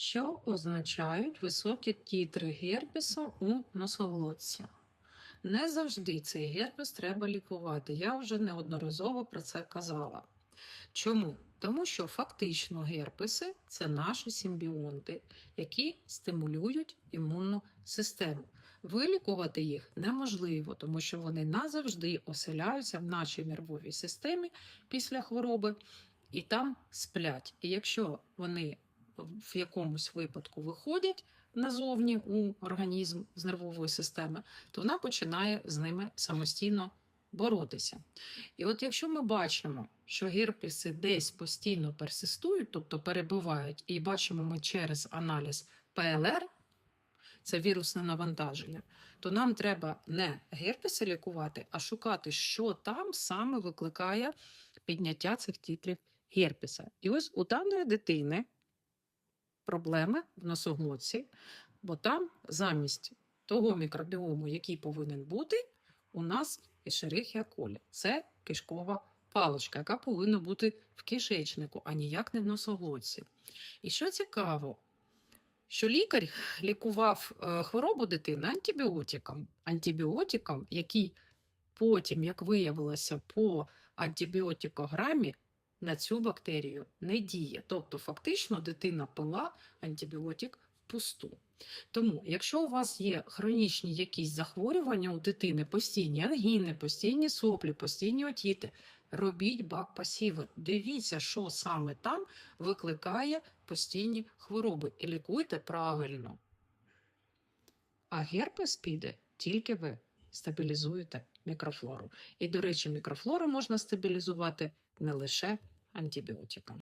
що означають високі тітри герпесу у носоглотці. Не завжди цей герпес треба лікувати. Я вже неодноразово про це казала. Чому? Тому що фактично герпеси це наші симбіонти, які стимулюють імунну систему. Вилікувати їх неможливо, тому що вони назавжди оселяються в нашій нервовій системі після хвороби і там сплять. І якщо вони в якомусь випадку виходять назовні у організм з нервової системи, то вона починає з ними самостійно боротися. І от якщо ми бачимо, що герпеси десь постійно персистують, тобто перебувають, і бачимо ми через аналіз ПЛР, це вірусне навантаження, то нам треба не герпеси лікувати, а шукати, що там саме викликає підняття цих титрів герпеса. І ось у даної дитини проблеми в носоглотці, бо там замість того мікробіому, який повинен бути, у нас Escherichia coli. Це кишкова паличка, яка повинна бути в кишечнику, а ніяк не в носоглотці. І що цікаво, що лікар лікував е, хворобу дитини антибіотиком, антибіотиком, який потім, як виявилося, по антибіотикограмі на цю бактерію не діє. Тобто, фактично, дитина пила антибіотик впусту. Тому, якщо у вас є хронічні якісь захворювання у дитини, постійні ангіни, постійні соплі, постійні отіти, робіть бак пасіви. Дивіться, що саме там викликає постійні хвороби і лікуйте правильно. А герпес піде тільки ви стабілізуєте мікрофлору. І, до речі, мікрофлору можна стабілізувати не лише антибіотиком.